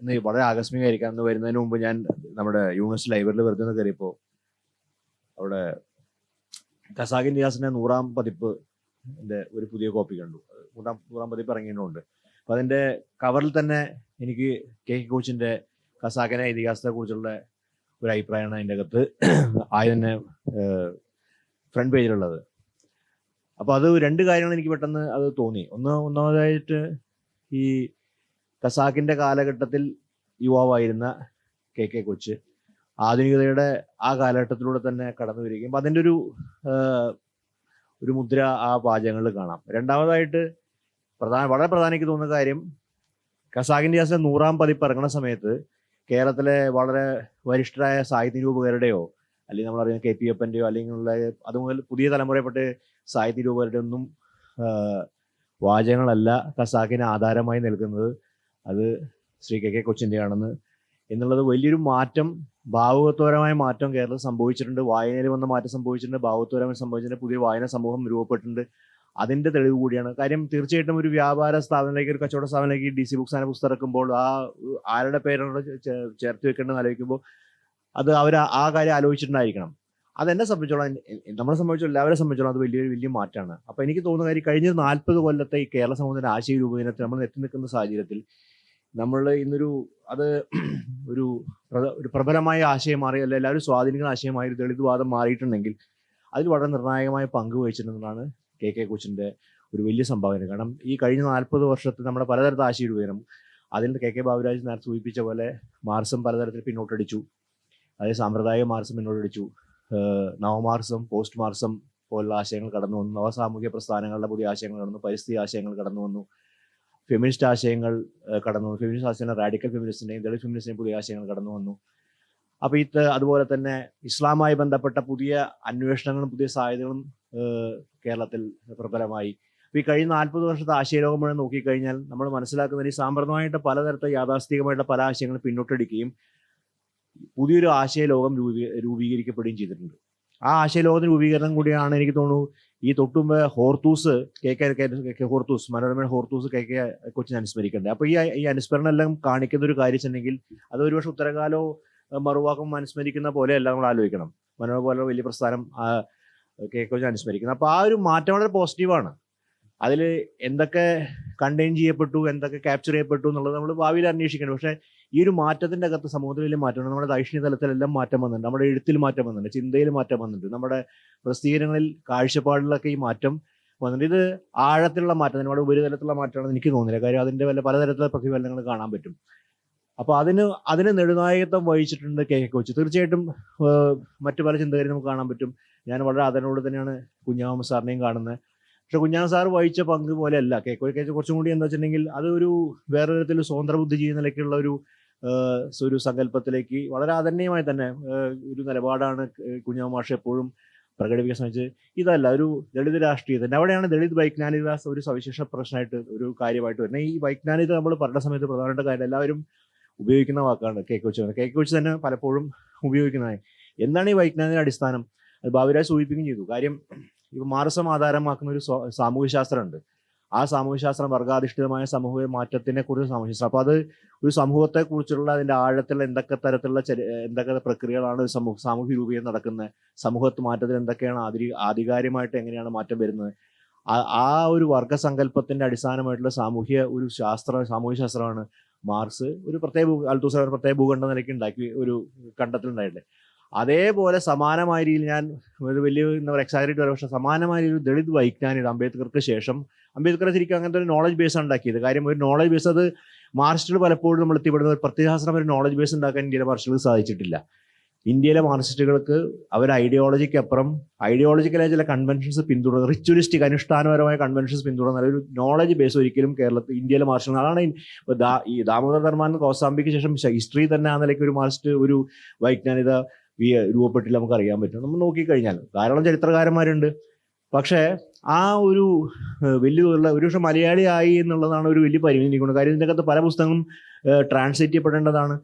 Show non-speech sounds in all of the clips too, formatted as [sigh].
ഇന്ന് വളരെ ആകസ്മികമായിരിക്കാം. അന്ന് വരുന്നതിന് മുമ്പ് ഞാൻ നമ്മുടെ യൂണിവേഴ്സിറ്റി ലൈബ്രറിയിൽ വെറുതെ ഒന്ന് കയറിയപ്പോൾ അവിടെ ഖസാഖിൻ നിയാസിന്റെ നൂറാം പതിപ്പ് ഒരു പുതിയ കോപ്പി കണ്ടു. നൂറാം നൂറാം പതിപ്പ് ഇറങ്ങിയിട്ടുണ്ട് അപ്പൊ അതിന്റെ കവറിൽ തന്നെ എനിക്ക് കെ കെ കോച്ചിന്റെ ഖസാഖിനെ ഇതിഹാസത്തെ കുറിച്ചുള്ള ഒരു അഭിപ്രായമാണ് അതിന്റെ അകത്ത് ആയി തന്നെ ഫ്രണ്ട് പേജിലുള്ളത്. അപ്പൊ അത് രണ്ട് കാര്യങ്ങൾ എനിക്ക് പെട്ടെന്ന് അത് തോന്നി. ഒന്ന് ഒന്നാമതായിട്ട് ഈ ഖസാക്കിന്റെ കാലഘട്ടത്തിൽ യുവാവായിരുന്ന കെ കെ കൊച്ച് ആധുനികതയുടെ ആ കാലഘട്ടത്തിലൂടെ തന്നെ കടന്നു വരികയും അപ്പം അതിന്റെ ഒരു ഒരു മുദ്ര ആ പാചകങ്ങളിൽ കാണാം. രണ്ടാമതായിട്ട് പ്രധാന വളരെ പ്രധാനം എനിക്ക് തോന്നുന്ന കാര്യം കസാഖിന്റെ ഡിയാസിന്റെ നൂറാം പതിപ്പ് ഇറങ്ങുന്ന സമയത്ത് കേരളത്തിലെ വളരെ വരിഷ്ഠരായ സാഹിത്യ രൂപകരുടെയോ അല്ലെങ്കിൽ നമ്മൾ അറിയുന്ന കെ പി എപ്പന്റെയോ അല്ലെങ്കിൽ അതുമുതൽ പുതിയ തലമുറയെപ്പെട്ട് സാഹിത്യ രൂപകരുടെ ഒന്നും വാചകങ്ങളല്ല കസാഖിന് ആധാരമായി നിൽക്കുന്നത് അത് ശ്രീ കെ കെ കൊച്ചിന്റെയാണെന്ന് എന്നുള്ളത് വലിയൊരു മാറ്റം ഭാവുകത്വപരമായ മാറ്റം കേരളത്തിൽ സംഭവിച്ചിട്ടുണ്ട്. വായനയിൽ വന്ന മാറ്റം സംഭവിച്ചിട്ടുണ്ട്. ഭാവുകത്വപരമായി സംഭവിച്ചിട്ടുണ്ട്. പുതിയ വായന സമൂഹം രൂപപ്പെട്ടിട്ടുണ്ട്. അതിന്റെ തെളിവ് കൂടിയാണ്. കാര്യം തീർച്ചയായിട്ടും ഒരു വ്യാപാര സ്ഥാപനത്തിലേക്ക് ഒരു കച്ചവട സ്ഥാപനത്തിലേക്ക് ഡി സി ബുക്സ് അങ്ങനെ പുസ്തകം ഇറക്കുമ്പോൾ ആ ആരുടെ പേരാണ് ചേർത്ത് വെക്കേണ്ടതെന്ന് ആലോചിക്കുമ്പോൾ അത് അവർ ആ കാര്യം ആലോചിച്ചിട്ടുണ്ടായിരിക്കണം. അതെന്നെ സംബന്ധിച്ചോളം നമ്മളെ സംബന്ധിച്ചോളം എല്ലാവരെ സംബന്ധിച്ചോളം അത് വലിയൊരു വലിയ മാറ്റമാണ് അപ്പൊ എനിക്ക് തോന്നുന്ന കാര്യം കഴിഞ്ഞ നാൽപ്പത് കൊല്ലത്തെ ഈ കേരള സമൂഹത്തിന്റെ ആശയ രൂപീകരണത്തിൽ നമ്മൾ എത്തി നിൽക്കുന്ന സാഹചര്യത്തിൽ നമ്മൾ ഇന്നൊരു അത് ഒരു ഒരു പ്രബലമായ ആശയം മാറി അല്ല എല്ലാവരും സ്വാധീനിക്കുന്ന ആശയമായി ദളിത്വാദം വാദം മാറിയിട്ടുണ്ടെങ്കിൽ അതിൽ വളരെ നിർണായകമായ പങ്ക് വഹിച്ചിട്ടുണ്ടെന്നാണ് കെ കെ കൊച്ചിന്റെ ഒരു വലിയ സംഭാവന. കാരണം ഈ കഴിഞ്ഞ നാൽപ്പത് വർഷത്തെ നമ്മുടെ പലതരത്തിൽ ആശയ രൂപീകരണം അതിൽ കെ കെ ബാബുരാജ് നേരത്തെ സൂചിപ്പിച്ച പോലെ മാർസം പലതരത്തിൽ പിന്നോട്ടടിച്ചു. അതായത് സാമ്പ്രദായിക മാർസം പിന്നോട്ടടിച്ചു. നവമാർസം പോസ്റ്റ് മാർസം പോലുള്ള ആശയങ്ങൾ കടന്നു വന്നു നവസാമൂഹ്യ പ്രസ്ഥാനങ്ങളുടെ പുതിയ ആശയങ്ങൾ കടന്നു പരിസ്ഥിതി ആശയങ്ങൾ കടന്നു വന്നു ഫെമിനിസ്റ്റ് ആശയങ്ങൾ കടന്നു വന്നു. ഫെമിനിസ്റ്റ് ആശയങ്ങൾ റാഡിക്കൽ ഫെമിനിസ്റ്റിന്റെയും ദളിത് ഫെമിനിസ്റ്റിന്റെയും പുതിയ ആശയങ്ങൾ കടന്നു വന്നു. അപ്പോൾ ഇത് അതുപോലെ തന്നെ ഇസ്ലാമായി ബന്ധപ്പെട്ട പുതിയ അന്വേഷണങ്ങളും പുതിയ സാധ്യതകളും കേരളത്തിൽ പ്രബലമായി. അപ്പോൾ ഈ കഴിഞ്ഞ നാൽപ്പത് വർഷത്തെ ആശയലോകം മുഴുവൻ നോക്കിക്കഴിഞ്ഞാൽ നമ്മൾ മനസ്സിലാക്കുന്നതിന് ഈ സാമ്പ്രദമായിട്ട് പലതരത്തെ യാഥാസ്ഥിതികമായിട്ടുള്ള പല ആശയങ്ങളും പിന്നോട്ടടിക്കുകയും പുതിയൊരു ആശയലോകം രൂപീ രൂപീകരിക്കപ്പെടുകയും ചെയ്തിട്ടുണ്ട്. ആ ആശയലോകത്തിന് രൂപീകരണം കൂടിയാണ് എനിക്ക് തോന്നുന്നു ഈ തൊട്ടുമ്പ് Hortus K K K- Hortus Manorama Hortus K K Cochin അനുസ്മരിക്കേണ്ടത് അപ്പൊ ഈ ഈ അനുസ്മരണം എല്ലാം കാണിക്കുന്ന ഒരു കാര്യം വെച്ചിട്ടുണ്ടെങ്കിൽ അത് ഒരുപക്ഷെ ഉത്തരകാലോ മറുവാക്കം അനുസ്മരിക്കുന്ന പോലെയല്ല നമ്മൾ ആലോചിക്കണം. മനോരമ പോലെ വലിയ പ്രസ്ഥാനം കെ കെ കൊച്ചിനെ അനുസ്മരിക്കുന്നത് അപ്പൊ ആ ഒരു മാറ്റം വളരെ പോസിറ്റീവാണ് അതിൽ എന്തൊക്കെ കണ്ടെയ്ൻ ചെയ്യപ്പെട്ടു എന്തൊക്കെ ക്യാപ്ചർ ചെയ്യപ്പെട്ടു എന്നുള്ളത് നമ്മൾ ഭാവിയിൽ അന്വേഷിക്കണം. പക്ഷേ ഈ ഒരു മാറ്റത്തിന്റെ അകത്ത് സമൂഹത്തിൽ വലിയ മാറ്റമുണ്ട്. നമ്മുടെ ദൈക്ഷണിക തലത്തിലെല്ലാം മാറ്റം വന്നിട്ടുണ്ട്. നമ്മുടെ എഴുത്തിൽ മാറ്റം വന്നിട്ടുണ്ട്. ചിന്തയിൽ മാറ്റം വന്നിട്ടുണ്ട്. നമ്മുടെ പ്രസിദ്ധീകരണങ്ങളിൽ കാഴ്ചപ്പാടിലൊക്കെ ഈ മാറ്റം വന്നിട്ടുണ്ട്. ഇത് ആഴത്തിലുള്ള മാറ്റം നമ്മുടെ ഉപരിതലത്തിലുള്ള മാറ്റമാണെന്ന് എനിക്ക് തോന്നുന്നില്ല. കാര്യം അതിന്റെ വല്ല പലതരത്തിലുള്ള പ്രതിഫലനങ്ങൾ കാണാൻ പറ്റും. അപ്പോൾ അതിന് അതിന് നെടുനായകത്വം വഹിച്ചിട്ടുണ്ട് കെ കെ കൊച്ചു. തീർച്ചയായിട്ടും മറ്റു പല ചിന്തകരും നമുക്ക് കാണാൻ പറ്റും. ഞാൻ വളരെ അതിനോട് തന്നെയാണ് കുഞ്ഞാമ സാറിനെയും കാണുന്നത്. പക്ഷെ കുഞ്ഞാൻ സാർ വഹിച്ച പങ്ക് പോലെ അല്ല കെ കൊച്ച് കുറച്ചും കൂടി എന്താ വെച്ചിട്ടുണ്ടെങ്കിൽ അതൊരു വേറെ തരത്തിൽ സ്വതന്ത്ര ബുദ്ധി ചെയ്യുന്ന നിലയ്ക്കുള്ള ഒരു ഒരു സങ്കല്പത്തിലേക്ക് വളരെ ആദരണീയമായി തന്നെ ഒരു നിലപാടാണ് കുഞ്ഞാൻ മാഷ് എപ്പോഴും പ്രകടിപ്പിക്കാൻ ശ്രമിച്ചത്. ഇതല്ല ഒരു ദളിത് രാഷ്ട്രീയത്തിന്റെ അവിടെയാണ് ദളിത് വൈജ്ഞാനിക ഒരു സവിശേഷ പ്രശ്നമായിട്ട് ഒരു കാര്യമായിട്ട് വരുന്നത്. ഈ വൈജ്ഞാനികത നമ്മൾ പറഞ്ഞ സമയത്ത് പ്രധാനപ്പെട്ട കാര്യം എല്ലാവരും ഉപയോഗിക്കുന്ന വാക്കാണ് കെ വെച്ച് കെ വെച്ച് തന്നെ പലപ്പോഴും ഉപയോഗിക്കുന്നതായി. എന്താണ് ഈ വൈജ്ഞാനിക അടിസ്ഥാനം? അത് ബാബുരാജ് സൂചിപ്പിക്കുകയും ചെയ്തു. കാര്യം ഇപ്പൊ മാർസം ആധാരമാക്കുന്ന ഒരു സാമൂഹ്യ ശാസ്ത്രമുണ്ട് ആ സാമൂഹ്യ ശാസ്ത്രം വർഗാധിഷ്ഠിതമായ സമൂഹ മാറ്റത്തിനെ കുറിച്ച് സാമൂഹ്യ ശാസ്ത്രം അത് ഒരു സമൂഹത്തെ കുറിച്ചുള്ള അതിന്റെ ആഴത്തിലുള്ള എന്തൊക്കെ തരത്തിലുള്ള എന്തൊക്കെ പ്രക്രിയകളാണ് ഒരു സമൂഹ സാമൂഹ്യ രൂപീകരണം നടക്കുന്നത്? സമൂഹത്ത് മാറ്റത്തിൽ എന്തൊക്കെയാണ് ആധി ആധികാരികമായിട്ട് എങ്ങനെയാണ് മാറ്റം വരുന്നത്? ആ- ഒരു വർഗസങ്കല്പത്തിന്റെ അടിസ്ഥാനമായിട്ടുള്ള സാമൂഹ്യ ഒരു ശാസ്ത്ര സാമൂഹ്യ ശാസ്ത്രമാണ് മാർക്സ് ഒരു പ്രത്യേക ഒരു പ്രത്യേക ഭൂഖണ്ഡ നിലയ്ക്ക് ഉണ്ടാക്കി ഒരു കണ്ടെത്തലുണ്ടായിട്ടുണ്ട്. അതേപോലെ സമാനമായ രീതിയിൽ ഞാൻ ഒരു വലിയ എന്താ പറയുക എക്സാഗ്രേറ്റ് പറയാം. പക്ഷേ സമാനമായ ഒരു ദളിത് വൈജ്ഞാനിക അംബേദ്കർക്ക് ശേഷം അംബേദ്കർ ശരിക്കും അങ്ങനത്തെ ഒരു നോളജ് ബേസ് ഉണ്ടാക്കിയത്. കാര്യം ഒരു നോളജ് ബേസ് അത് മാർസ്റ്റുകൾ പലപ്പോഴും നമ്മൾ എത്തിപ്പെടുന്ന ഒരു പ്രത്യയശാസ്ത്രം ഒരു നോളജ് ബേസ് ഉണ്ടാക്കാൻ ഇന്ത്യയിലെ മാർക്സിസ്റ്റുകൾക്ക് സാധിച്ചിട്ടില്ല. ഇന്ത്യയിലെ മാർസിസ്റ്റുകൾക്ക് അവർ ഐഡിയോളജിക്ക് അപ്പുറം ഐഡിയോളജിക്കലായ ചില കൺവെൻഷൻസ് പിന്തുടർന്ന റിച്വലിസ്റ്റിക് അനുഷ്ഠാനപരമായ കൺവെൻഷൻസ് പിന്തുടർന്ന ഒരു നോളജ് ബേസ് ഒരിക്കലും കേരളത്തിൽ ഇന്ത്യയിലെ മാർഷൽ അതാണ് ഈ ദാമോദർ ധർമാൻ കോസാമ്പിക്ക് ശേഷം ഹിസ്റ്ററി തന്നെ ആ നിലയ്ക്ക് ഒരു മാർസിസ്റ്റ് ഒരു വൈജ്ഞാനിക വി- രൂപപ്പെട്ടില്ല നമുക്ക് അറിയാൻ പറ്റും. നമ്മൾ നോക്കിക്കഴിഞ്ഞാൽ ധാരാളം ചരിത്രകാരന്മാരുണ്ട്. പക്ഷേ ആ ഒരു വലിയ ഒരുപക്ഷെ ഒരു പക്ഷെ മലയാളിയായി എന്നുള്ളതാണ് ഒരു വലിയ പരിമിതി നിൽക്കുന്നത്. കാര്യം ഇതിനകത്ത് പല പുസ്തകങ്ങളും ട്രാൻസ്ലേറ്റ് ചെയ്യപ്പെടേണ്ടതാണ്.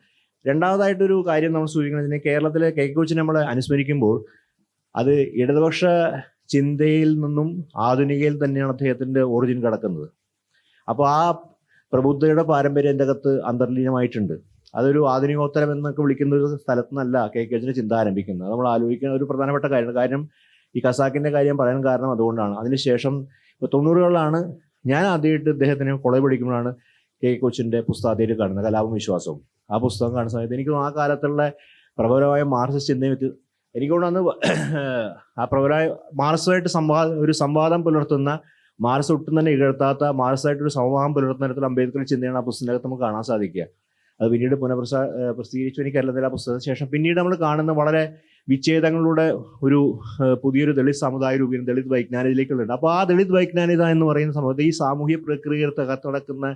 രണ്ടാമതായിട്ടൊരു കാര്യം നമ്മൾ സൂചിക്കുന്നത് കേരളത്തിലെ കെ കോച്ചിനെ നമ്മൾ അനുസ്മരിക്കുമ്പോൾ അത് ഇടതുപക്ഷ ചിന്തയിൽ നിന്നും ആധുനികയിൽ തന്നെയാണ് അദ്ദേഹത്തിന്റെ ഒറിജിൻ കിടക്കുന്നത്. അപ്പോൾ ആ പ്രബുദ്ധയുടെ പാരമ്പര്യം എന്റെ അകത്ത് അന്തർലീനമായിട്ടുണ്ട്. അതൊരു ആധുനികോത്തരം എന്നൊക്കെ വിളിക്കുന്ന ഒരു സ്ഥലത്ത് നിന്നല്ല കെ കെ എച്ചിന്റെ ചിന്ത ആരംഭിക്കുന്നത്. നമ്മൾ ആലോചിക്കുന്ന ഒരു പ്രധാനപ്പെട്ട കാര്യമാണ് കാര്യം ഈ കസാക്കിന്റെ കാര്യം പറയാൻ കാരണം അതുകൊണ്ടാണ്. അതിനുശേഷം ഇപ്പൊ തൊണ്ണൂറുകളിലാണ് ഞാൻ ആദ്യമായിട്ട് ഇദ്ദേഹത്തിന് കോളേജ് പഠിക്കുമ്പോഴാണ് കെ കെ കൊച്ചിന്റെ പുസ്തകത്തിൽ കാണുന്നത് കലാപം വിശ്വാസവും. ആ പുസ്തകം കാണുന്ന സമയത്ത് എനിക്ക് ആ കാലത്തുള്ള പ്രബലമായ മാർക്സിസ്റ്റ് ചിന്തയും വ്യത്യ- എനിക്ക് അന്ന് ആ പ്രബലമായ മാർസുമായിട്ട് സംവാദ ഒരു സംവാദം പുലർത്തുന്ന മാർസ് ഒട്ടും തന്നെ ഇകഴ്ത്താത്ത മാർസായിട്ടൊരു സംവാദം പുലർത്തുന്ന തരത്തിൽ അംബേദ്കർ ചിന്തയാണ് ആ പുസ്തകത്തിൽ നമുക്ക് കാണാൻ സാധിക്കുക. അത് പിന്നീട് പുനഃപ്രസാ പ്രസിദ്ധീകരിച്ചു എനിക്കറിയില്ല ആ പുസ്തകത്തിന് ശേഷം. പിന്നീട് നമ്മൾ കാണുന്ന വളരെ വിച്ഛേദങ്ങളുടെ ഒരു പുതിയൊരു ദളിത് സമുദായ രൂപീകരണം ദളിത് വൈജ്ഞാനികതയിലേക്കുള്ളുണ്ട് അപ്പോൾ ആ ദളിത് വൈജ്ഞാനികത എന്ന് പറയുന്ന സമയത്ത് ഈ സാമൂഹ്യ പ്രക്രിയയിൽ തകർത്ത് നടക്കുന്ന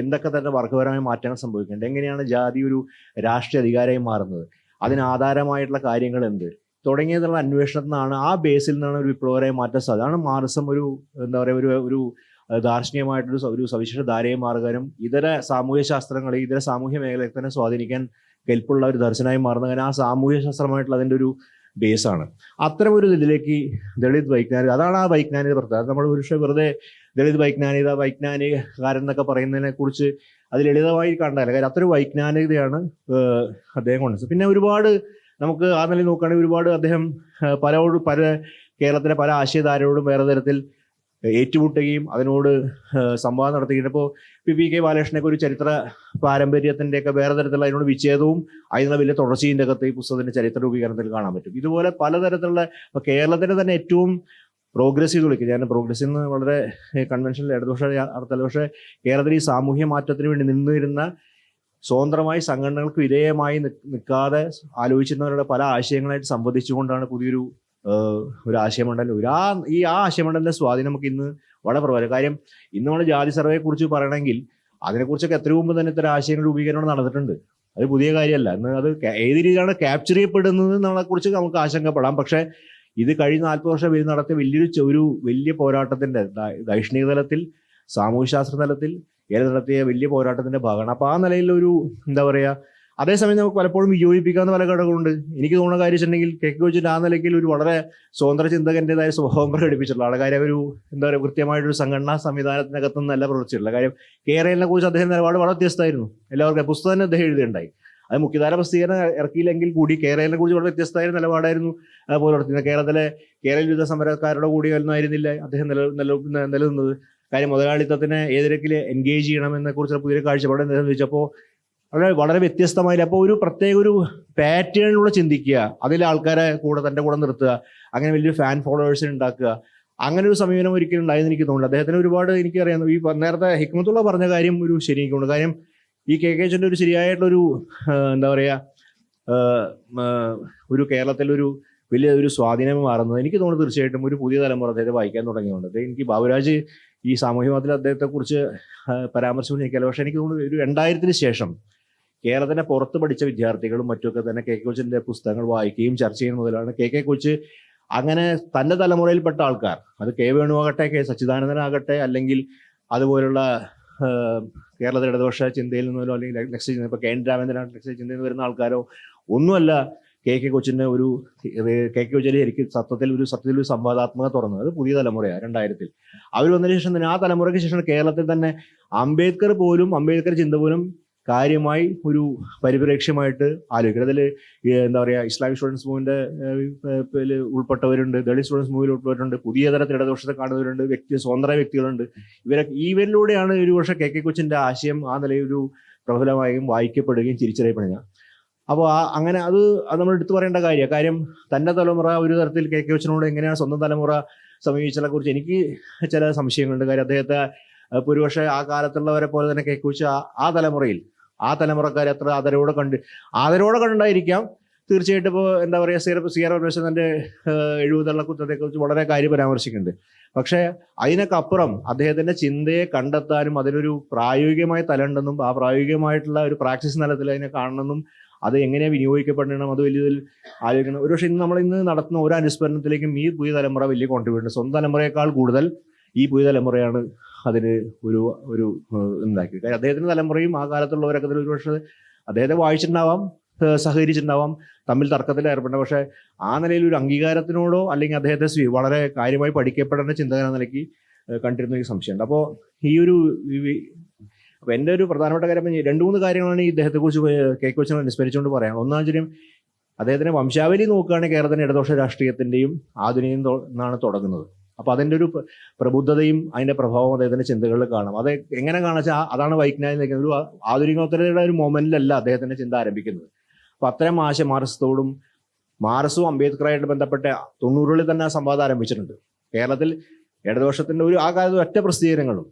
എന്തൊക്കെ തന്നെ വർഗപരമായ മാറ്റങ്ങൾ സംഭവിക്കുന്നുണ്ട്? എങ്ങനെയാണ് ജാതി ഒരു രാഷ്ട്രീയ അധികാരമായി മാറുന്നത്? അതിനാധാരമായിട്ടുള്ള കാര്യങ്ങൾ എന്ത്? തുടങ്ങിയതുള്ള അന്വേഷണത്തിൽ നിന്നാണ് ആ ബേസിൽ നിന്നാണ് ഒരു വിപ്ലവകരമായ മാറ്റം സാധ്യത. അതാണ് മാർസം ഒരു എന്താ പറയുക ഒരു ഒരു ദാർശനികമായിട്ടൊരു ഒരു സവിശേഷ ധാരയെ മാറുകാനും ഇതര സാമൂഹ്യ ശാസ്ത്രങ്ങളെ ഇതര സാമൂഹ്യ മേഖലയെ തന്നെ സ്വാധീനിക്കാൻ കെൽപ്പുള്ള ഒരു ദർശനമായി മാറുന്ന കാരണം ആ സാമൂഹ്യ ശാസ്ത്രമായിട്ടുള്ള അതിന്റെ ഒരു ബേസാണ് അത്തരം ഒരു ഇതിലേക്ക് ദളിത് വൈജ്ഞാനിക അതാണ് ആ വൈജ്ഞാനിക പ്രത്യേകത. നമ്മൾ പുരുഷ വെറുതെ ദളിത് വൈജ്ഞാനിക വൈജ്ഞാനികാരൻ എന്നൊക്കെ പറയുന്നതിനെ കുറിച്ച് അത് ലളിതമായി കണ്ടാൽ കാര്യം അത്ര വൈജ്ഞാനികതയാണ് അദ്ദേഹം കൊണ്ടത്. പിന്നെ ഒരുപാട് നമുക്ക് ആ നിലയിൽ നോക്കുകയാണെങ്കിൽ ഒരുപാട് അദ്ദേഹം പലരോടും പല കേരളത്തിലെ പല ആശയധാരയോടും വേറെ തരത്തിൽ ഏറ്റുമുട്ടുകയും അതിനോട് സംവാദം നടത്തുകയും. ഇപ്പോൾ പി പി കെ ബാലകൃഷ്ണനൊക്കെ ഒരു ചരിത്ര പാരമ്പര്യത്തിന്റെ ഒക്കെ വേറെ തരത്തിലുള്ള അതിനോട് വിച്ഛേദവും അതിനുള്ള വലിയ തുടർച്ചയിന്റെ അകത്ത് ഈ പുസ്തകത്തിന്റെ ചരിത്ര രൂപീകരണത്തിൽ കാണാൻ പറ്റും. ഇതുപോലെ പലതരത്തിലുള്ള ഇപ്പോൾ കേരളത്തിന്റെ തന്നെ ഏറ്റവും പ്രോഗ്രസീവ് വിളിക്കുക ഞാൻ പ്രോഗ്രസീവ് എന്ന് വളരെ കൺവെൻഷനിൽ ഇടതുപക്ഷ അർത്ഥമല്ല പക്ഷേ കേരളത്തിൽ ഈ സാമൂഹ്യ മാറ്റത്തിന് വേണ്ടി നിന്നിരുന്ന സ്വതന്ത്രമായി സംഘടനകൾക്ക് വിധേയമായി നിൽക്കാതെ ആലോചിച്ചിരുന്നവരുടെ പല ആശയങ്ങളായിട്ട് സംവദിച്ചുകൊണ്ടാണ് പുതിയൊരു ഒരു ആശയമണ്ഡലം. ഒരു ആ ഈ ആ ആശയമണ്ഡലിന്റെ സ്വാധീനം നമുക്ക് ഇന്ന് വളരെ പ്രബലം കാര്യം ഇന്ന് നമ്മൾ ജാതി സർവേയെ കുറിച്ച് പറയണമെങ്കിൽ അതിനെക്കുറിച്ചൊക്കെ എത്ര മുമ്പ് തന്നെ ഇത്തരം ആശയങ്ങൾ രൂപീകരണം നടന്നിട്ടുണ്ട്. അത് പുതിയ കാര്യമല്ല. ഇന്ന് അത് ഏത് രീതിയിലാണ് ക്യാപ്ചർ ചെയ്യപ്പെടുന്നത് എന്നുള്ളതിനെ കുറിച്ച് നമുക്ക് ആശങ്കപ്പെടാം. പക്ഷേ ഇത് കഴിഞ്ഞ നാൽപ്പത് വർഷം വരും നടത്തിയ വലിയൊരു ഒരു വലിയ പോരാട്ടത്തിന്റെ ദൈക്ഷണിക തലത്തിൽ സാമൂഹ്യശാസ്ത്ര തലത്തിൽ ഏറെ നടത്തിയ വലിയ പോരാട്ടത്തിന്റെ ഭാഗമാണ്. അപ്പോൾ ആ നിലയിൽ ഒരു എന്താ പറയാ അതേസമയം നമുക്ക് പലപ്പോഴും വിയോജിപ്പിക്കാവുന്ന പല ഘടകങ്ങളുണ്ട്. എനിക്ക് തോന്നുന്ന കാര്യം വെച്ചിട്ടുണ്ടെങ്കിൽ കെ കെ ആ നിലയ്ക്ക് ഒരു വളരെ സ്വതന്ത്ര ചിന്തകന്റേതായ സ്വഭാവം പ്രകടിപ്പിച്ചിട്ടുള്ള ആളെ. കാര്യം ഒരു എന്താ പറയുക കൃത്യമായിട്ടൊരു സംഘടനാ സംവിധാനത്തിനകത്ത് നിന്നല്ല പ്രവർത്തിച്ചിട്ടുള്ള. കാര്യം കേരളിനെ കുറിച്ച് അദ്ദേഹം നിലപാട് വളരെ വ്യത്യസ്തമായിരുന്നു. എല്ലാവർക്കും പുസ്തകം തന്നെ അദ്ദേഹം എഴുതിയുണ്ടായി അത് മുഖ്യധാര പ്രസിദ്ധീകരണം ഇറക്കിയില്ലെങ്കിൽ കൂടി കേരളിനെ കുറിച്ച് വളരെ വ്യത്യസ്തമായ നിലപാടായിരുന്നു പുലർത്തുന്നത് കേരളത്തിലെ കേരള വിരുദ്ധ സമരക്കാരുടെ കൂടി ഒന്നായിരുന്നില്ല അദ്ദേഹം നില നില നിലനിന്നത്. കാര്യം മുതലാളിത്തത്തിനെ ഏതിരക്കിൽ എൻഗേജ് ചെയ്യണമെന്നെ കുറിച്ചുള്ള പുതിയ കാഴ്ചപ്പാട് അദ്ദേഹം ചോദിച്ചപ്പോൾ വളരെ വ്യത്യസ്തമായി അപ്പോൾ ഒരു പ്രത്യേക ഒരു പാറ്റേണിലൂടെ ചിന്തിക്കുക. അതിൽ ആൾക്കാരെ കൂടെ തന്റെ കൂടെ നിർത്തുക. അങ്ങനെ വലിയൊരു ഫാൻ ഫോളോവേഴ്സിനെ ഉണ്ടാക്കുക. അങ്ങനെ ഒരു സമീപനം ഒരിക്കലും ഉണ്ടായെന്ന് എനിക്ക് തോന്നുന്നു അദ്ദേഹത്തിന് ഒരുപാട് എനിക്ക് അറിയാം. ഈ നേരത്തെ ഹിക്മത്തുള്ള പറഞ്ഞ കാര്യം ഒരു ശരിക്കുണ്ട് കാര്യം ഈ കെ. കെ. എച്ചിന്റെ ഒരു ശരിയായിട്ടുള്ളൊരു എന്താ പറയുക ഒരു കേരളത്തിലൊരു വലിയ ഒരു സ്വാധീനം മാറുന്നത് എനിക്ക് തോന്നുന്നു തീർച്ചയായിട്ടും ഒരു പുതിയ തലമുറ അദ്ദേഹത്തെ വായിക്കാൻ തുടങ്ങിയുണ്ട് എനിക്ക് ബാബുരാജ് ഈ സാമൂഹ്യ മാധ്യമത്തിൽ അദ്ദേഹത്തെക്കുറിച്ച് പരാമർശം എനിക്കല്ല പക്ഷെ എനിക്ക് തോന്നുന്നു ഒരു രണ്ടായിരത്തിന് ശേഷം കേരളത്തിന്റെ പുറത്ത് പഠിച്ച വിദ്യാർത്ഥികളും മറ്റുമൊക്കെ തന്നെ കെ കെ കൊച്ചിന്റെ പുസ്തകങ്ങൾ വായിക്കുകയും ചർച്ച ചെയ്യുന്ന മുതലാണ് കെ കെ കൊച്ച് അങ്ങനെ തന്റെ തലമുറയിൽപ്പെട്ട ആൾക്കാർ. അത് കെ വേണുവാകട്ടെ കെ സച്ചിദാനന്ദനാകട്ടെ അല്ലെങ്കിൽ അതുപോലുള്ള കേരളത്തിലെ ഇടതുപക്ഷ ചിന്തയിൽ നിന്നോ അല്ലെങ്കിൽ നെക്സ്റ്റ് ഇപ്പൊ കെ എൻ രാമേന്ദ്രൻ നെക്സ്റ്റ് ചിന്തയിൽ നിന്ന് വരുന്ന ആൾക്കാരോ ഒന്നുമല്ല കെ കെ കൊച്ചിന്റെ ഒരു കെ കെ കൊച്ചിലെ എനിക്ക് സത്യത്തിൽ ഒരു സത്യത്തിൽ ഒരു സംവാദാത്മക തുറന്നത്. പുതിയ തലമുറയാണ് രണ്ടായിരത്തിൽ. അവർ വന്നതിന് ശേഷം തന്നെ ആ തലമുറയ്ക്ക് ശേഷം കേരളത്തിൽ തന്നെ അംബേദ്കർ പോലും അംബേദ്കർ ചിന്ത പോലും കാര്യമായി ഒരു പരിപ്രേക്ഷ്യമായിട്ട് ആലോചിക്കുന്നത് അതിൽ എന്താ പറയുക ഇസ്ലാമിക് സ്റ്റുഡൻസ് മൂവിന്റെ ഉൾപ്പെട്ടവരുണ്ട് ദളിത് സ്റ്റുഡൻസ് മൂവിൽ ഉൾപ്പെട്ടവരുണ്ട് പുതിയ തരത്തിൽ ഇടതുപക്ഷത്തെ കാണുന്നവരുണ്ട് വ്യക്തി സ്വതന്ത്ര വ്യക്തികളുണ്ട്. ഇവരൊക്കെ ഇവരിലൂടെയാണ് ഒരു പക്ഷേ കെ കെ കൊച്ചിന്റെ ആശയം ആ നിലയിൽ ഒരു പ്രബലമായും വായിക്കപ്പെടുകയും തിരിച്ചറിയപ്പെടുക അപ്പോൾ ആ അങ്ങനെ അത് അത് നമ്മൾ എടുത്തു പറയേണ്ട കാര്യമാണ്. കാര്യം തന്റെ തലമുറ ഒരു തരത്തിൽ കെ കെ കൊച്ചിനോട് എങ്ങനെയാണ് സ്വന്തം തലമുറ സമീപിച്ചതിനെ കുറിച്ച് എനിക്ക് ചില സംശയങ്ങളുണ്ട്. കാര്യം അദ്ദേഹത്തെ ഒരുപക്ഷെ ആ കാലത്തുള്ളവരെ പോലെ തന്നെ കെ കെ കൊച്ച് ആ തലമുറയിൽ ആ തലമുറക്കാർ എത്ര ആദരവോടെ കണ്ട് ആദരവോടെ കണ്ടുണ്ടായിരിക്കാം. തീർച്ചയായിട്ടും ഇപ്പോൾ എന്താ പറയുക സിയർ സിയർ തന്റെ എഴുപതുള്ള കുറ്റത്തെ കുറിച്ച് വളരെ കാര്യം പരാമർശിക്കുന്നുണ്ട്. പക്ഷേ അതിനൊക്കെ അപ്പുറം അദ്ദേഹത്തിന്റെ ചിന്തയെ കണ്ടെത്താനും അതിനൊരു പ്രായോഗികമായ തലമുണ്ടെന്നും ആ പ്രായോഗികമായിട്ടുള്ള ഒരു പ്രാക്ടീസ് തലത്തിൽ അതിനെ കാണണമെന്നും അത് എങ്ങനെ വിനിയോഗിക്കപ്പെടണം അത് വലിയ ആലോചിക്കണം. ഒരു പക്ഷേ ഇന്ന് നമ്മൾ ഇന്ന് നടത്തുന്ന ഓരോ അനുസ്മരണത്തിലേക്കും ഈ പുതിയ തലമുറ വലിയ കോൺട്രിബ്യൂഷൻ സ്വന്തം തലമുറയേക്കാൾ കൂടുതൽ ഈ പുതിയ തലമുറയാണ് അതിന് ഒരു ഒരു ഉണ്ടാക്കി കാര്യം അദ്ദേഹത്തിന്റെ തലമുറയും ആ കാലത്തുള്ളവരൊക്കെ ഒരു പക്ഷേ അദ്ദേഹത്തെ വായിച്ചിട്ടുണ്ടാവാം സഹകരിച്ചിട്ടുണ്ടാവാം തമ്മിൽ തർക്കത്തിൽ പക്ഷെ ആ നിലയിൽ ഒരു അംഗീകാരത്തിനോടോ അല്ലെങ്കിൽ അദ്ദേഹത്തെ വളരെ കാര്യമായി പഠിക്കപ്പെടേണ്ട ചിന്തകൻ എന്ന നിലയ്ക്ക് കണ്ടിരുന്ന ഒരു സംശയമുണ്ട്. അപ്പോൾ ഈ ഒരു അപ്പോൾ എന്റെ ഒരു പ്രധാനപ്പെട്ട കാര്യം രണ്ട് മൂന്ന് കാര്യങ്ങളാണ് ഈ ഇദ്ദേഹത്തെക്കുറിച്ച് കെ കൊച്ചിനെ അനുസ്മരിച്ചുകൊണ്ട് പറയാം. ഒന്നാം കാര്യം അദ്ദേഹത്തിന്റെ വംശാവലി നോക്കുകയാണെങ്കിൽ കേരളത്തിന്റെ ഇടദോഷ രാഷ്ട്രീയത്തിന്റെയും ആധുനികം എന്നാണ് തുടങ്ങുന്നത്. അപ്പൊ അതിന്റെ ഒരു പ്ര- പ്രബുദ്ധതയും അതിന്റെ പ്രഭാവം അദ്ദേഹത്തിന്റെ ചിന്തകളിൽ കാണാം. അത് എങ്ങനെ കാണാച്ചാൽ അതാണ് വൈജ്ഞാനിക നിൽക്കുന്നത്. ഒരു ആധുനികോത്തരയുടെ ഒരു മൊമെന്റിലല്ല അദ്ദേഹത്തിന്റെ ചിന്ത ആരംഭിക്കുന്നത്. അപ്പൊ അത്രയും ആശ മാറസത്തോടും മാർസും അംബേദ്കറായിട്ട് ബന്ധപ്പെട്ട തൊണ്ണൂറുകളിൽ തന്നെ സംവാദം ആരംഭിച്ചിട്ടുണ്ട്. കേരളത്തിൽ ഇടദോഷത്തിന്റെ ഒരു ആ കാലത്ത് ഒറ്റ പ്രസിദ്ധീകരണങ്ങളും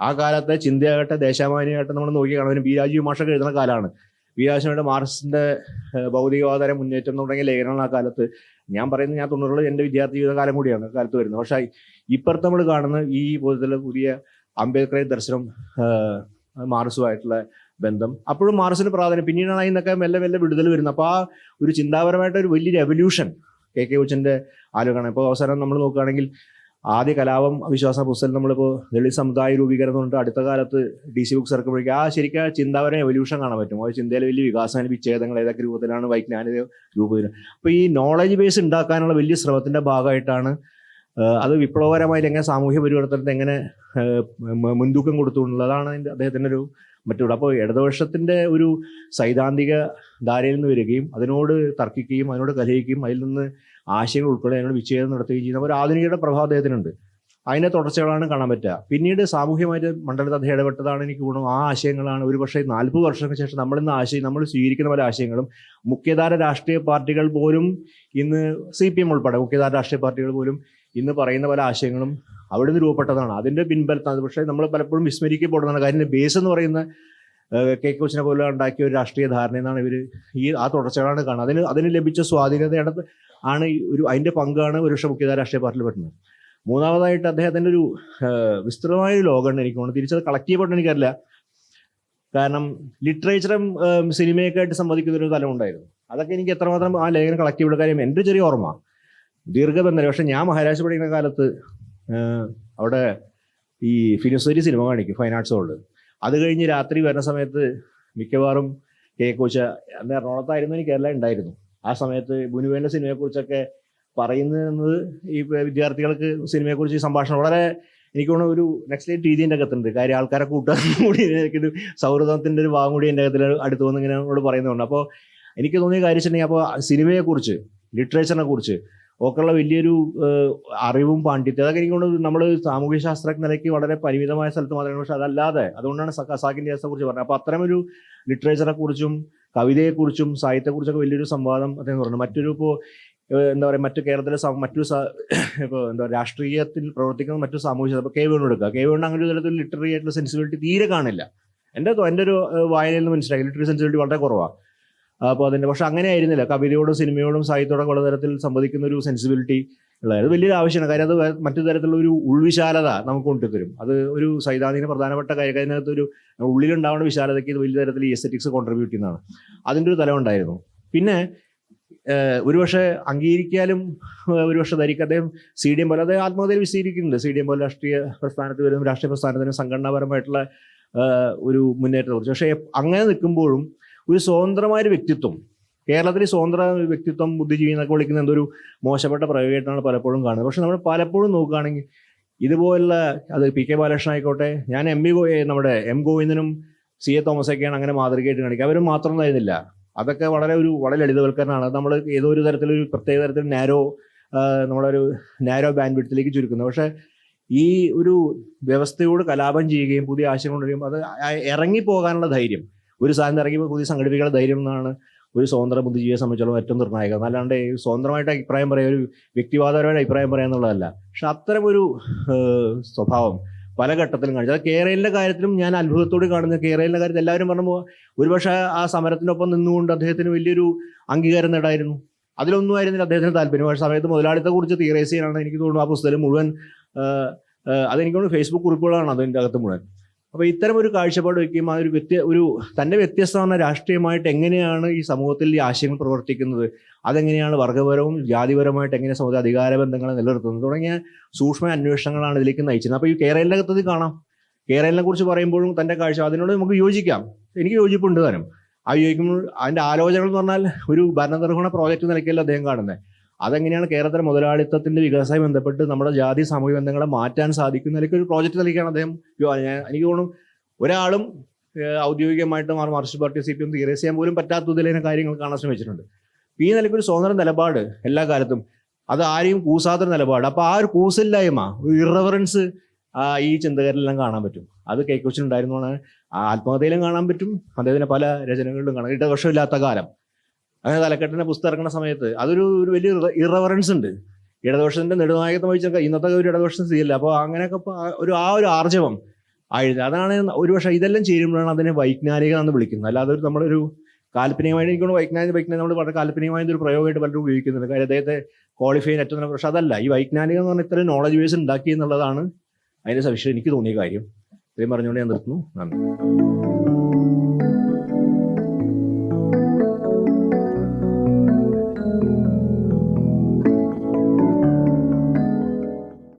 ആ കാലത്തെ ചിന്തയാകട്ടെ ദേശാഭിമാനിയാകട്ടെ നമ്മൾ നോക്കി കാണും. ബി രാജീവ് മാഷൊക്കെ എഴുതുന്ന കാലമാണ്. ബി രാജയുടെ മാർക്സിന്റെ ഏഹ്, ഭൗതികവാദ മുന്നേറ്റം തുടങ്ങിയ ലേഖനങ്ങൾ ആ കാലത്ത് ഞാൻ പറയുന്നത് ഞാൻ തൊണ്ണൂറുകളിൽ എന്റെ വിദ്യാർത്ഥി ജീവിത കാലം കൂടിയാണ് കാലത്ത് വരുന്നത്. പക്ഷേ ഇപ്പുറത്ത് നമ്മൾ കാണുന്ന ഈ പോലത്തെ പുതിയ അംബേദ്കറെ ദർശനം മാർസുമായിട്ടുള്ള ബന്ധം അപ്പോഴും മാർസിന് പ്രാധാന്യം. പിന്നീടാണ് അതിനൊക്കെ മെല്ലെ മെല്ലെ വിടുതൽ വരുന്നത്. അപ്പോൾ ആ ഒരു ചിന്താപരമായിട്ട് ഒരു വലിയ റെവല്യൂഷൻ കെ കെ കൊച്ചിന്റെ ആലോചന ഇപ്പോൾ അവസാനം നമ്മൾ നോക്കുകയാണെങ്കിൽ ആദ്യ കലാപം അവിശ്വാസ പുസ്തകം നമ്മളിപ്പോൾ ദളിത് സമുദായ രൂപീകരണം കൊണ്ട് അടുത്ത കാലത്ത് ഡി സി ബുക്സ് ഇറക്കുമ്പോഴേക്കും ആ ശരിക്കും ആ ചിന്താപരം എവല്യൂഷൻ കാണാൻ പറ്റും. ആ ചിന്തയിൽ വലിയ വികാസം വിച്ഛേദങ്ങൾ ഏതൊക്കെ രൂപത്തിലാണ് വൈജ്ഞാനിക രൂപത്തിൽ അപ്പോൾ ഈ നോളജ് ബേസ് ഉണ്ടാക്കാനുള്ള വലിയ ശ്രമത്തിന്റെ ഭാഗമായിട്ടാണ് അത് വിപ്ലവകരമായിട്ട് എങ്ങനെ സാമൂഹ്യ പരിവർത്തനത്തെ എങ്ങനെ മുൻതൂക്കം കൊടുത്തുകൊണ്ടുള്ളതാണ് അതിന്റെ അദ്ദേഹത്തിന്റെ ഒരു മറ്റുള്ള. അപ്പോൾ ഇടതുപക്ഷത്തിന്റെ ഒരു സൈദ്ധാന്തിക ധാരയിൽ നിന്ന് വരികയും അതിനോട് തർക്കിക്കുകയും അതിനോട് കലഹിക്കുകയും അതിൽ നിന്ന് ആശയങ്ങൾ ഉൾപ്പെടെ അതിനോട് വിച്ഛേദം നടത്തുകയും ചെയ്യുന്ന. ഒരു ആധുനികയുടെ പ്രഭാവം അദ്ദേഹത്തിനുണ്ട്. അതിന്റെ തുടർച്ചകളാണ് കാണാൻ പറ്റുക. പിന്നീട് സാമൂഹ്യമായിട്ട് മണ്ഡലത്തിൽ അദ്ദേഹം ഇടപെട്ടതാണ് എനിക്ക് ഗുണം ആ ആശയങ്ങളാണ് ഒരു പക്ഷേ നാൽപ്പത് വർഷങ്ങൾക്ക് ശേഷം നമ്മളിന്ന് ആശയം നമ്മൾ സ്വീകരിക്കുന്ന പല ആശയങ്ങളും. മുഖ്യധാര രാഷ്ട്രീയ പാർട്ടികൾ പോലും ഇന്ന് സി പി എം ഉൾപ്പെടെ മുഖ്യധാര രാഷ്ട്രീയ പാർട്ടികൾ പോലും ഇന്ന് പറയുന്ന പല ആശയങ്ങളും അവിടെ നിന്ന് രൂപപ്പെട്ടതാണ്. അതിന്റെ പിൻബലത്താണ്. പക്ഷേ നമ്മൾ പലപ്പോഴും വിസ്മരിക്കപ്പെടുന്നതാണ്. കാര്യം ബേസ് എന്ന് പറയുന്ന കെ കോച്ചിനെ പോലെ ഉണ്ടാക്കിയ ഒരു രാഷ്ട്രീയ ധാരണ എന്നാണ് ഇവർ ഈ ആ തുടർച്ചകളാണ് കാണുന്നത്. അതിന് അതിന് ലഭിച്ച സ്വാധീനതയാണ് ആണ് ഒരു അതിന്റെ പങ്കാണ് ഒരുപക്ഷെ മുഖ്യധാര രാഷ്ട്രീയ പാർട്ടിയിൽ പറ്റുന്നത് മൂന്നാമതായിട്ട് അദ്ദേഹത്തിന്റെ ഒരു വിസ്തൃതമായ ഒരു ലോകമുണ്ട് എനിക്ക് തോന്നുന്നു തിരിച്ചത് കളക്ട് ചെയ്യപ്പെട്ട എനിക്കറിയില്ല. കാരണം ലിറ്ററേച്ചറും സിനിമയൊക്കെ ആയിട്ട് ഒരു തലം ഉണ്ടായിരുന്നു. അതൊക്കെ എനിക്ക് എത്രമാത്രം ആ ലേഖനം കളക്ട് കാര്യം എന്റെ ചെറിയ ഓർമ്മ. ദീർഘബന്ധന പക്ഷെ ഞാൻ മഹാരാഷ്ട്ര പഠിക്കുന്ന കാലത്ത് അവിടെ ഈ ഫിനിസ്വരി സിനിമ കാണിക്കും ഫൈൻ ആർട്സ് ഹോളിൽ അത് കഴിഞ്ഞ് രാത്രി വരുന്ന സമയത്ത് മിക്കവാറും കേക്കോച്ച കോച്ച അന്ന് എറണാകുളത്തായിരുന്നു എനിക്ക് എല്ലാം ഉണ്ടായിരുന്നു. ആ സമയത്ത് ബുനുവേന്റെ സിനിമയെക്കുറിച്ചൊക്കെ പറയുന്നത് ഈ വിദ്യാർത്ഥികൾക്ക് സിനിമയെക്കുറിച്ച് ഈ സംഭാഷണം വളരെ എനിക്ക് തോന്നുന്നു ഒരു നെക്സ്റ്റ് ലൈറ്റ് രീതി എന്റെ അകത്തുണ്ട്. കാര്യം ആൾക്കാരെ കൂട്ടാൻ കൂടി എനിക്കൊരു സൗഹൃദത്തിന്റെ ഒരു ഭാഗം കൂടി എന്റെ അകത്തിൽ അടുത്ത് വന്ന് ഇങ്ങനെ എന്നോട് പറയുന്നുണ്ട്. അപ്പോൾ എനിക്ക് തോന്നിയ കാര്യം വെച്ചിട്ടുണ്ടെങ്കിൽ അപ്പോൾ സിനിമയെക്കുറിച്ച് ലിറ്ററേച്ചറിനെ കുറിച്ച് ഒക്കെയുള്ള വലിയൊരു അറിവും പാണ്ഡിത്യം അതൊക്കെ എനിക്ക് തോന്നുന്നു നമ്മൾ സാമൂഹ്യ ശാസ്ത്ര നിലയ്ക്ക് വളരെ പരിമിതമായ സ്ഥലത്ത് മാത്രമേ പക്ഷെ അതല്ലാതെ അതുകൊണ്ടാണ് ഖസാക്കിന്റെ കുറിച്ച് പറഞ്ഞത്. അപ്പോൾ അത്തരമൊരു ലിറ്ററേച്ചറെ കുറിച്ചും കവിതയെക്കുറിച്ചും സാഹിത്യത്തെക്കുറിച്ചൊക്കെ വലിയൊരു സംവാദം അദ്ദേഹം പറഞ്ഞു. മറ്റൊരു ഇപ്പോൾ എന്താ പറയുക മറ്റു കേരളത്തിലെ മറ്റു [coughs] ഇപ്പോൾ എന്താ പറയുക രാഷ്ട്രീയത്തിൽ പ്രവർത്തിക്കുന്ന മറ്റു സാമൂഹ്യ ഇപ്പോൾ കെ വേണു എടുക്കുക കെ വേണു അങ്ങനെ ഒരു തരത്തിൽ ലിറ്റററി ആയിട്ടുള്ള സെൻസിബിലിറ്റി തീരെ കാണില്ല. എന്റെ എന്റെ ഒരു വായനയിൽ നിന്ന് മനസ്സിലായി. ലിറ്ററി സെൻസിബിലിറ്റി വളരെ കുറവാണ് അപ്പോൾ അതിന്റെ പക്ഷെ അങ്ങനെ ആയിരുന്നില്ല കവിതയോടും സിനിമയോടും സാഹിത്യത്തോടൊക്കെ ഉള്ള തരത്തിൽ സംവദിക്കുന്ന ഒരു സെൻസിബിലിറ്റി ഉള്ളത്. അത് വലിയൊരു ആവശ്യമാണ്. കാര്യം അത് മറ്റു തരത്തിലുള്ള ഒരു ഉൾവിശാലത നമുക്ക് കൊണ്ടുതരും അത് ഒരു സൈദ്ധാന്തിക പ്രധാനപ്പെട്ട കാര്യം. അതിനകത്ത് ഒരു ഉള്ളിലുണ്ടാവുന്ന വിശാലതയ്ക്ക് ഇത് വലിയ തരത്തിൽ ഈ എസ്തറ്റിക്സ് കോൺട്രിബ്യൂട്ട് ചെയ്യുന്നതാണ്. അതിന്റെ ഒരു തലം ഉണ്ടായിരുന്നു പിന്നെ ഒരുപക്ഷെ അംഗീകരിക്കാനും ഏഹ്, ഒരുപക്ഷെ ധരിക്കും അദ്ദേഹം സി ഡി എം പോലെ അദ്ദേഹം ആത്മഹത്യയിൽ വിശദീകരിക്കുന്നുണ്ട് സി ഡി എം പോലെ രാഷ്ട്രീയ പ്രസ്ഥാനത്ത് വരും രാഷ്ട്രീയ പ്രസ്ഥാനത്തിന് സംഘടനാപരമായിട്ടുള്ള ഒരു മുന്നേറ്റത്തെ കുറിച്ച്. പക്ഷേ അങ്ങനെ നിൽക്കുമ്പോഴും ഒരു സ്വതന്ത്രമായ ഒരു വ്യക്തിത്വം കേരളത്തിൽ സ്വതന്ത്ര വ്യക്തിത്വം ബുദ്ധിജീവി എന്നൊക്കെ വിളിക്കുന്ന എന്തൊരു മോശപ്പെട്ട പ്രയോഗമായിട്ടാണ് പലപ്പോഴും കാണുന്നത്. പക്ഷെ നമ്മൾ പലപ്പോഴും നോക്കുകയാണെങ്കിൽ ഇതുപോലുള്ള അത് പി കെ ബാലകൃഷ്ണൻ ആയിക്കോട്ടെ ഞാൻ എം ഗോ നമ്മുടെ എം ഗോവിന്ദനും സി എ തോമസൊക്കെയാണ് അങ്ങനെ മാതൃകയായിട്ട് കാണിക്കുക. അവരും മാത്രമൊന്നായിരുന്നില്ല അതൊക്കെ വളരെ ഒരു വളരെ ലളിതവൽക്കരണമാണ്. നമ്മൾ ഏതോ ഒരു തരത്തിലൊരു പ്രത്യേക തരത്തിൽ നാരോ നമ്മളൊരു നാരോ ബാൻഡ് വിഡ്ത്തിലേക്ക് ചുരുക്കുന്നത്. പക്ഷേ ഈ ഒരു വ്യവസ്ഥയോട് കലാപം ചെയ്യുകയും പുതിയ ആശയം കൊണ്ടുവരികയും അത് ഇറങ്ങിപ്പോകാനുള്ള ധൈര്യം ഒരു സാധനം ഇറങ്ങി പുതിയ സംഘടിപ്പിക്കാനുള്ള ധൈര്യം എന്നാണ് ഒരു സ്വതന്ത്ര ബുദ്ധിജീവിയെ സംബന്ധിച്ചോളം ഏറ്റവും നിർണായകം. ഈ സ്വതന്ത്രമായിട്ട് അഭിപ്രായം പറയാം ഒരു വ്യക്തിവാദപരമായിട്ട് അഭിപ്രായം പറയാം എന്നുള്ളതല്ല. പക്ഷെ അത്തരം ഒരു സ്വഭാവം പല ഘട്ടത്തിലും കാണിച്ചു. അത് കേരളിന്റെ കാര്യത്തിലും ഞാൻ അത്ഭുതത്തോട് കാണുന്ന കേരളിന്റെ കാര്യത്തിൽ എല്ലാവരും പറഞ്ഞു ഒരുപക്ഷെ ആ സമരത്തിനൊപ്പം നിന്നുകൊണ്ട് അദ്ദേഹത്തിന് വലിയൊരു അംഗീകാരം നേടായിരുന്നു. അതിലൊന്നും ആയിരുന്നില്ല അദ്ദേഹത്തിന് താല്പര്യം. പക്ഷേ സമയത്ത് മുതലാളിത്തെ കുറിച്ച് തിയറൈസ് ചെയ്യാനാണ് എനിക്ക് തോന്നുന്നു ആ പുസ്തകം മുഴുവൻ അതെനിക്ക് തോന്നുന്നു ഫേസ്ബുക്ക് കുറിപ്പുകളാണ് അതിന്റെ അകത്ത് മുഴുവൻ. അപ്പോൾ ഇത്തരം ഒരു കാഴ്ചപ്പാട് വയ്ക്കുമ്പോൾ ഒരു വ്യത്യ ഒരു തന്റെ വ്യത്യസ്തമായ രാഷ്ട്രീയമായിട്ട് എങ്ങനെയാണ് ഈ സമൂഹത്തിൽ ഈ ആശയങ്ങൾ പ്രവർത്തിക്കുന്നത്? അതെങ്ങനെയാണ് വർഗപരവും ജാതിപരമായിട്ട് എങ്ങനെ സമൂഹ അധികാര ബന്ധങ്ങളെ നിലനിർത്തുന്നത് തുടങ്ങിയ സൂക്ഷ്മ അന്വേഷണങ്ങളാണ് ഇതിലേക്ക് നയിച്ചത്. അപ്പോൾ ഈ കേരളത്തിന്റെ അകത്തത് കാണാം. കേരളിനെ കുറിച്ച് പറയുമ്പോഴും തന്റെ കാഴ്ച അതിനോട് നമുക്ക് യോജിക്കാം. എനിക്ക് യോജിപ്പുണ്ട് താനും. ആ യോജിക്കുമ്പോൾ അതിന്റെ ആലോചനകൾ എന്ന് പറഞ്ഞാൽ ഒരു ഭരണനിർവഹണ പ്രോജക്റ്റ് നിലയ്ക്കല്ല അദ്ദേഹം കാണുന്നത്. അതെങ്ങനെയാണ് കേരളത്തിലെ മുതലാളിത്തത്തിന്റെ വികാസവുമായി ബന്ധപ്പെട്ട് നമ്മുടെ ജാതി സാമൂഹ്യ ബന്ധങ്ങളെ മാറ്റാൻ സാധിക്കുന്ന ഒരു പ്രോജക്റ്റ് നൽകിയാണ് അദ്ദേഹം. എനിക്ക് തോന്നുന്നു ഒരാളും ഔദ്യോഗികമായിട്ട് Mar Marxist party C P M തീരെ ചെയ്യാൻ പോലും പറ്റാത്ത ഇതിലെ കാര്യങ്ങൾ കാണാൻ ശ്രമിച്ചിട്ടുണ്ട്. ഈ നിലയ്ക്ക് ഒരു സ്വതന്ത്ര നിലപാട് എല്ലാ കാലത്തും. അത് ആരെയും കൂസാത്തൊരു നിലപാട്. അപ്പൊ ആ ഒരു കൂസില്ലായ്മ ഒരു ഇറവറൻസ് ഈ ചിന്തകരിലെല്ലാം കാണാൻ പറ്റും. അത് കെ കൊച്ചിൻ ഉണ്ടായിരുന്നതാണ് ആത്മകഥയിലും കാണാൻ പറ്റും. അദ്ദേഹത്തിന്റെ പല രചനകളിലും കാണാം ഇടവർഷമില്ലാത്ത കാലം. അങ്ങനെ തലക്കെട്ടിന്റെ പുസ്തകം ഇറങ്ങുന്ന സമയത്ത് അതൊരു ഒരു വലിയ ഇറവറൻസ് ഉണ്ട്. ഇടതുപക്ഷത്തിന്റെ നെടുനായകത്വം വഹിച്ചൊക്കെ ഇന്നത്തെ ഒരു ഇടതുപക്ഷം സ്ഥിതിയില്ല അപ്പോൾ അങ്ങനെയൊക്കെ ഒരു ആ ഒരു ആർജവം ആയിരുന്നു. അതാണ് ഒരു ഒരുപക്ഷെ ഇതെല്ലാം ചേരുമ്പോഴാണ് അതിനെ വൈജ്ഞാനിക എന്ന് വിളിക്കുന്നത്. അല്ലാതെ ഒരു നമ്മളൊരു കാൽപ്പനികമായിട്ട് എനിക്ക് തോന്നുന്നു വൈജ്ഞാനിക വൈജ്ഞാനിക നമ്മൾ വളരെ കാൽപ്പനികമായ ഒരു പ്രയോഗമായിട്ട് പലരും ഉപയോഗിക്കുന്നുണ്ട്. കാര്യം അദ്ദേഹത്തെ ക്വാളിഫൈ ചെയ്യാൻ പറ്റുന്ന പക്ഷേ പക്ഷെ അതല്ല ഈ വൈജ്ഞാനികം എന്ന് പറഞ്ഞാൽ ഇത്രയും നോളജ് ബേസ് ഉണ്ടാക്കി എന്നുള്ളതാണ് അതിന്റെ സവിശേഷം എനിക്ക് തോന്നിയ കാര്യം. ഇത്രയും പറഞ്ഞുകൊണ്ട് ഞാൻ നിർത്തുന്നു. നന്ദി.